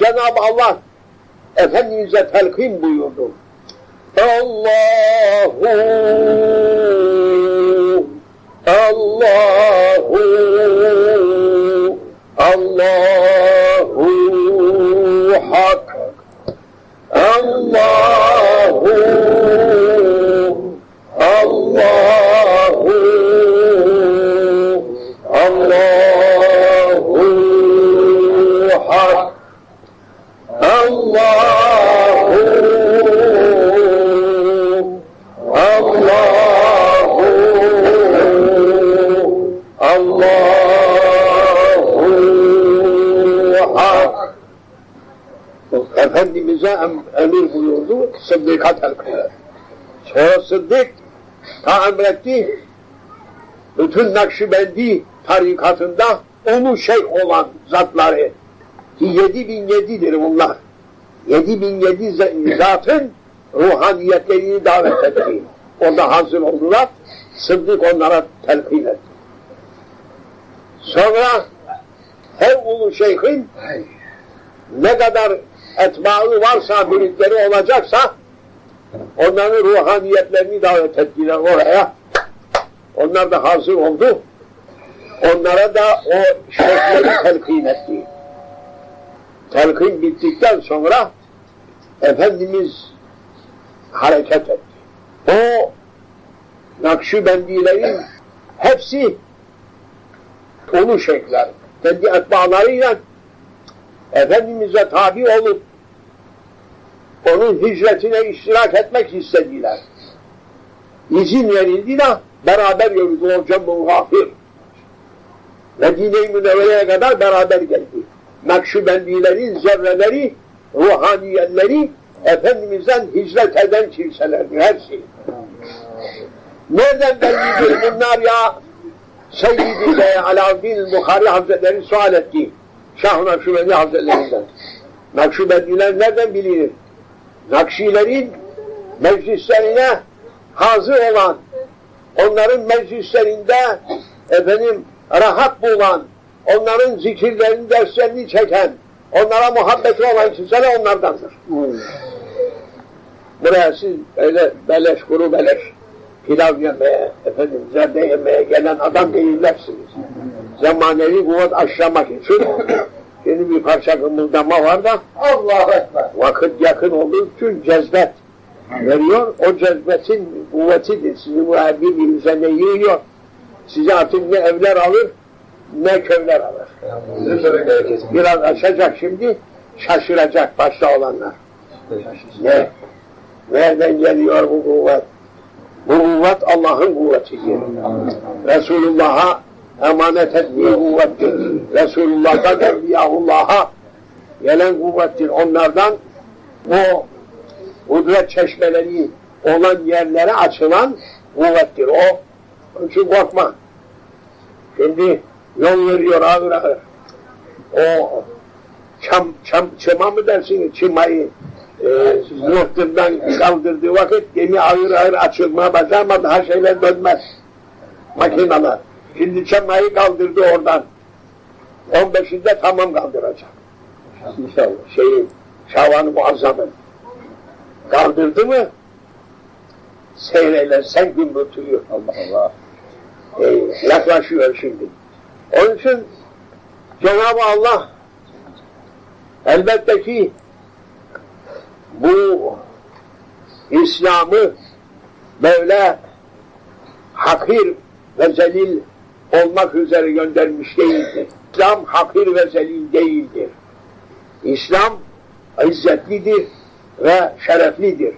Cenab-ı Allah Efendimiz'e telkin buyurdu. Allahu Allahu Allahu Hak Allahu em, emir buyurdu, Sıddık'a telkin. Sonra Sıddık ta emretti, bütün Nakşibendi tarikatında onu şeyh olan zatları, ki yedi bin yedidir bunlar. Yedi bin yedi zatın ruhaniyetlerini davet etti. Orada hazır oldular, Sıddık onlara telkin etti. Sonra her ulu şeyhin ne kadar etbaı varsa, müritleri olacaksa onların ruhaniyetlerini davet ettiler oraya. Onlar da hazır oldu. Onlara da o şeyhleri telkin etti. Telkin bittikten sonra Efendimiz hareket etti. O Nakşibendilerin hepsi ulu şeyhler, kendi etbalarıyla Efendimiz'e tabi olup onun hicretine iştirak etmek istediler. İzin verildi de beraber yürüdü o cem-i gafir. Medine-i Münevvere'ye kadar beraber geldi. Nakşibendilerin zerreleri, ruhaniyetleri Efendimiz'den hicret eden kimselerdi her şey. Nereden bellidir bunlar ya? Seyyid-i Alaaddin Bukhari Hazretleri sual etti. Şah Nakşibendi Hazretlerinden. Nakşibendiler nereden bilinir? Nakşilerin meclislerine hazır olan, onların meclislerinde efendim rahat bulan, onların zikirlerini, derslerini çeken, onlara muhabbeti olan kimseler onlardandır. Buraya siz öyle beleş, kuru beleş, pilav yemeye, efendim zerde yemeye gelen adam değillersiniz. Zamanevi kuvvet aşlamak için şimdi bir parça kımıldama var da Allahu Ekber. vakit yakın olduğu için cezbet veriyor. O cezbetin kuvvetidir. Sizi bu birbirinize ne yığıyor. Size artık ne evler alır ne köyler alır. Biraz açacak şimdi şaşıracak başta olanlar. Ne? Nereden geliyor bu kuvvet? Bu kuvvet Allah'ın kuvvetidir. Resulullah'a emanet ettiği kuvvettir. Resulullah'tan Evliyaullah'a gelen kuvvettir. Onlardan o kudret çeşmeleri olan yerlere açılan kuvvettir. O için korkma. Şimdi yol veriyor ağır ağır. O çam, çam, çıma mı dersiniz? Çımayı e, muhtemelen kaldırdığı vakit gemi ağır ağır açılmaya başlar ama daha şeyler dönmez. Makineler. Şimdi çamayı kaldırdı oradan. 15'inde tamam kaldıracak. İnşallah. Şeyi, Şavan-ı Muazzam'ın. Kaldırdı mı seyredersen gün götürüyor. Allah Allah. Ee, yaklaşıyor şimdi. Onun için Cenab-ı Allah elbette ki bu İslam'ı böyle hakir ve zelil olmak üzere göndermiş değildir. İslam hakir ve zelil değildir. İslam izzetlidir ve şereflidir.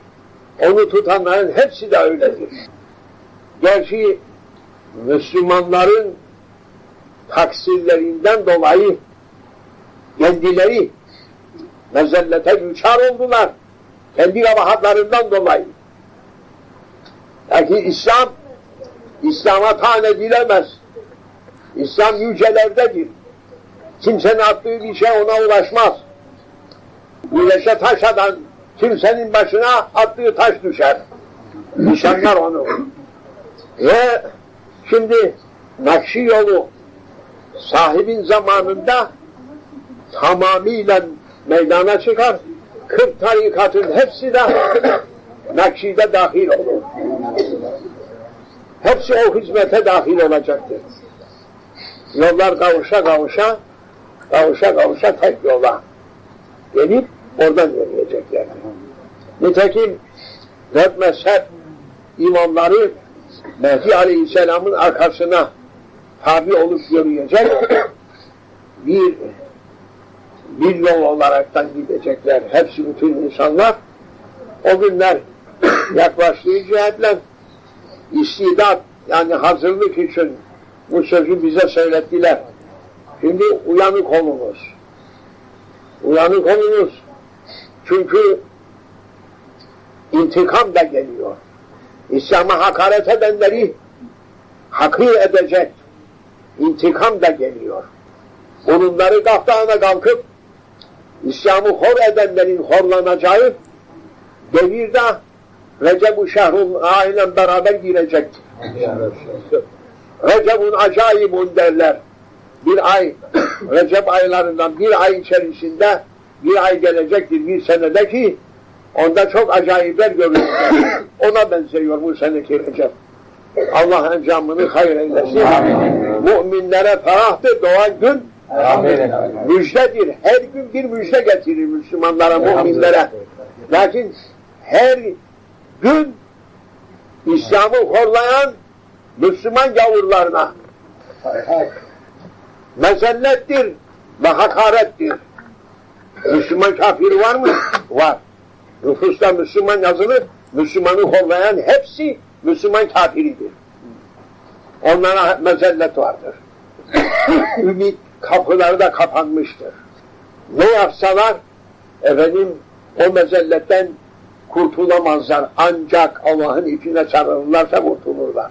Onu tutanların hepsi de öyledir. Gerçi Müslümanların taksirlerinden dolayı kendileri mezellete güçar oldular. Kendi kabahatlarından dolayı. Lakin İslam, İslam'a taan edilemez. İslam yücelerdedir. Kimsenin attığı bir şey ona ulaşmaz. Güneşe taş atan kimsenin başına attığı taş düşer. Nişanlar onu. Ve şimdi Nakşi yolu sahibin zamanında tamamıyla meydana çıkar. 40 tarikatın hepsi de Nakşi'de dahil olur. Hepsi o hizmete dahil olacaktır. Yollar kavuşa kavuşa, kavuşa kavuşa tek yola gelip oradan yürüyecekler. Nitekim dört mezhep imamları Mehdi Aleyhisselam'ın arkasına tabi olup yürüyecek bir bir yol olaraktan gidecekler. Hepsi bütün insanlar o günler yaklaştığı cihetle istidat yani hazırlık için bu sözü bize söylettiler. Şimdi uyanık olunuz. Uyanık olunuz. Çünkü intikam da geliyor. İslam'a hakaret edenleri hakir edecek intikam da geliyor. Onunları kaftağına kalkıp İslam'ı hor edenlerin horlanacağı devirde Recep-u Şehrul ailen beraber girecektir. Recep'un acayibun derler. Bir ay, Recep aylarından bir ay içerisinde bir ay gelecektir bir senede ki onda çok acayipler görülecek. Ona benziyor bu seneki Recep. Allah encamını hayır eylesin. Amin. Müminlere ferahtır doğan gün Amin. müjdedir. Her gün bir müjde getirir Müslümanlara, müminlere. Lakin her gün İslam'ı horlayan Müslüman gavurlarına mezellettir ve hakarettir. Müslüman kafir var mı? Var. Nüfusta Müslüman yazılır, Müslümanı horlayan hepsi Müslüman kafiridir. Onlara mezellet vardır. Ümit kapıları da kapanmıştır. Ne yapsalar efendim o mezelletten kurtulamazlar. Ancak Allah'ın ipine sarılırlarsa kurtulurlar.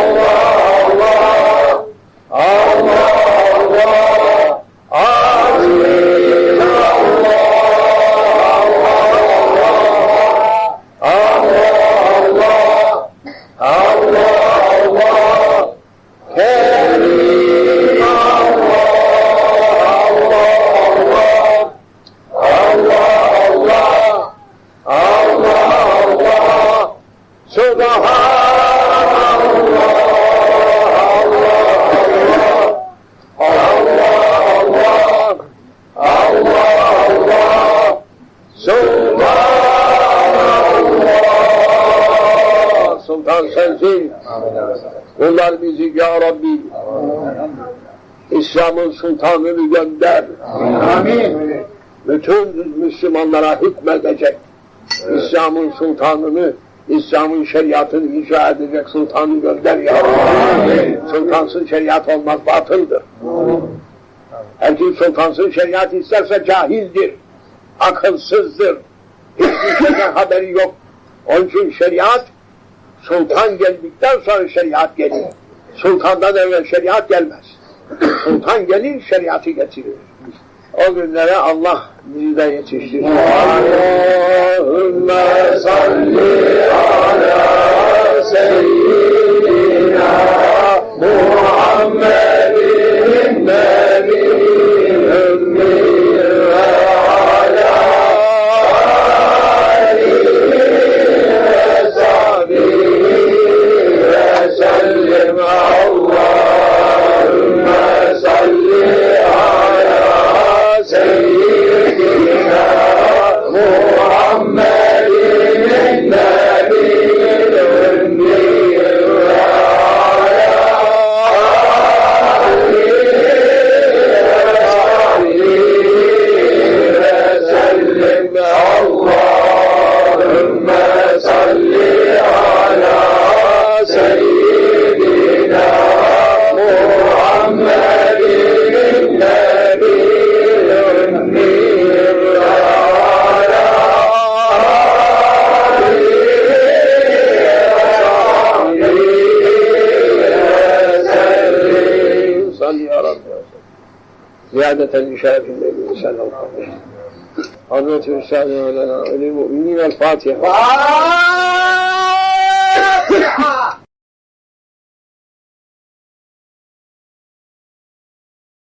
Sultan sensin. Bunlar bizi ya Rabbi İslam'ın sultanını gönder. Amin. Bütün Müslümanlara hükmedecek. İslam'ın sultanını, İslam'ın şeriatını icra edecek sultanı gönder ya Rabbi. Sultansız şeriat olmaz, batıldır. Her kim sultansız şeriat isterse cahildir, akılsızdır. Hiçbir şeyden haberi yok. Onun için şeriat, sultan geldikten sonra şeriat gelir. Sultandan evvel şeriat gelmez. Sultan gelir, şeriatı getirir. O günlere Allah bizi de yetiştirir. Allahümme salli ala seyyidina زيادة لشرف النبي صلى الله عليه وسلم. حضرة السادة ولنا وللمؤمنين الفاتحة. فاتحة!